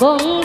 বন্ধু